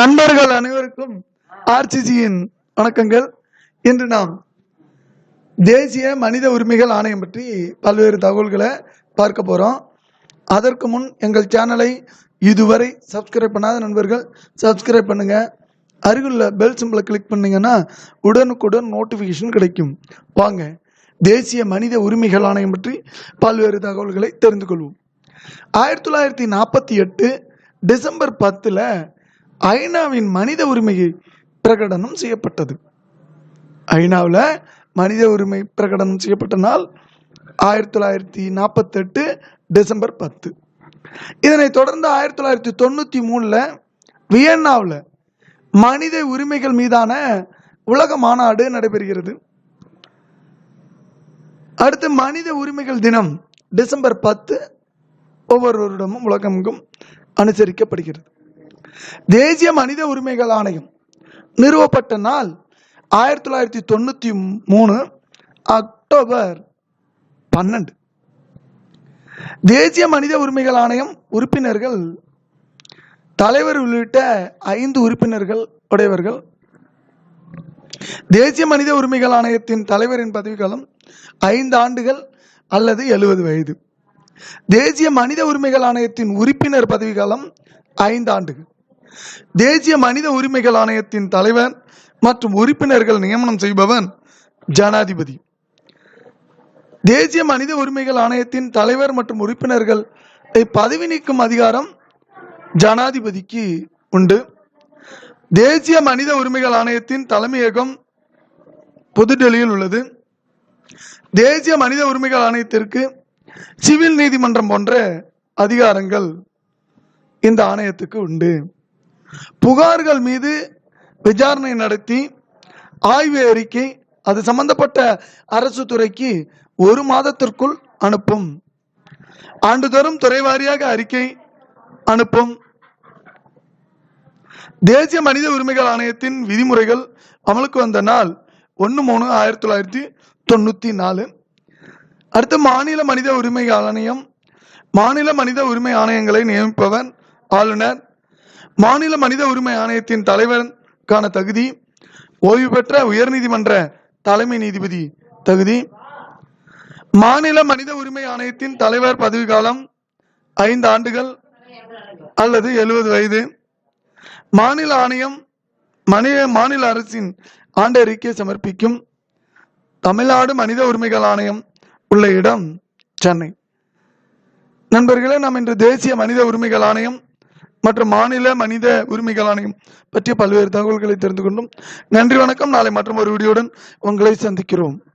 நண்பர்கள் அனைவருக்கும் ஆர்சிசியின் வணக்கங்கள். இன்று நாம் தேசிய மனித உரிமைகள் ஆணையம் பற்றி பல்வேறு தகவல்களை பார்க்க போகிறோம் அதற்கு முன் எங்கள் சேனலை இதுவரை சப்ஸ்கிரைப் பண்ணாத நண்பர்கள் சப்ஸ்கிரைப் பண்ணுங்க. அருகிலுள்ள பெல் சிம்பிளை கிளிக் பண்ணிங்கன்னா உடனுக்குடன் நோட்டிஃபிகேஷன் கிடைக்கும். வாங்க தேசிய மனித உரிமைகள் ஆணையம் பற்றி பல்வேறு தகவல்களை தெரிந்து கொள்வோம். ஆயிரத்தி தொள்ளாயிரத்தி நாற்பத்தி எட்டு டிசம்பர் பத்தில் ஐநாவின் மனித உரிமை பிரகடனம் செய்யப்பட்டது. ஐநாவில் மனித உரிமை பிரகடனம் செய்யப்பட்ட நாள் ஆயிரத்தி தொள்ளாயிரத்தி நாற்பத்தெட்டு டிசம்பர் பத்து. இதனைத் தொடர்ந்து ஆயிரத்தி தொள்ளாயிரத்தி தொண்ணூற்றி மூணில் வியன்னாவில் மனித உரிமைகள் மீதான உலக மாநாடு நடைபெறுகிறது. அடுத்து மனித உரிமைகள் தினம் டிசம்பர் பத்து ஒவ்வொரு வருடமும் உலகமெங்கும் அனுசரிக்கப்படுகிறது. தேசிய மனித உரிமைகள் ஆணையம் நிறுவப்பட்ட நாள் ஆயிரத்தி தொள்ளாயிரத்தி தொண்ணூற்றி மூணு அக்டோபர் பன்னெண்டு. தேசிய மனித உரிமைகள் ஆணையம் உறுப்பினர்கள் தலைவர் உள்ளிட்ட ஐந்து உறுப்பினர்கள் உடையவர்கள். தேசிய மனித உரிமைகள் ஆணையத்தின் தலைவரின் பதவிக்காலம் ஐந்து ஆண்டுகள் அல்லது எழுபது வயது. தேசிய மனித உரிமைகள் ஆணையத்தின் உறுப்பினர் பதவிக்காலம் ஐந்து ஆண்டுகள். தேசிய மனித உரிமைகள் ஆணையத்தின் தலைவர் மற்றும் உறுப்பினர்கள் நியமனம் செய்பவன் ஜனாதிபதி. தேசிய மனித உரிமைகள் ஆணையத்தின் தலைவர் மற்றும் உறுப்பினர்கள் பதவி நீக்கும் அதிகாரம் ஜனாதிபதிக்கு உண்டு. தேசிய மனித உரிமைகள் ஆணையத்தின் தலைமையகம் புதுடெல்லியில் உள்ளது. தேசிய மனித உரிமைகள் ஆணையத்திற்கு சிவில் நீதிமன்றம் போன்ற அதிகாரங்கள் இந்த ஆணையத்துக்கு உண்டு. புகார்கள் மீது விசாரணை நடத்தி ஆய்வு அறிக்கை அது சம்பந்தப்பட்ட அரசு துறைக்கு ஒரு மாதத்திற்குள் அனுப்பும். ஆண்டுதோறும் துறை வாரியாக அறிக்கை அனுப்பும். தேசிய மனித உரிமைகள் ஆணையத்தின் விதிமுறைகள் அமலுக்கு வந்த நாள் ஒன்று மூணு ஆயிரத்தி தொள்ளாயிரத்தி தொண்ணூற்றி நாலு. அடுத்து மாநில மனித உரிமை ஆணையம் மாநில மனித உரிமை ஆணையங்களை நியமிப்பவர் ஆளுநர் மாநில மனித உரிமை ஆணையத்தின் தலைவருக்கான தகுதி ஓய்வு பெற்ற உயர்நீதிமன்ற தலைமை நீதிபதி தகுதி. மாநில மனித உரிமை ஆணையத்தின் தலைவர் பதவி காலம் ஐந்து ஆண்டுகள் அல்லது எழுபது வயது. மாநில ஆணையம் மனித மாநில அரசின் ஆண்டறிக்கை சமர்ப்பிக்கும் தமிழ்நாடு மனித உரிமைகள் ஆணையம் உள்ள இடம் சென்னை. நண்பர்களே நாம் இன்று தேசிய மனித உரிமைகள் ஆணையம் மற்றும் மாநில மனித உரிமைகள் ஆணையம் பற்றிய பல்வேறு தகவல்களை தெரிந்து கொண்டும். நன்றி வணக்கம். நாளை மற்றும் ஒரு வீடியோடன் உங்களை சந்திக்கிறோம்.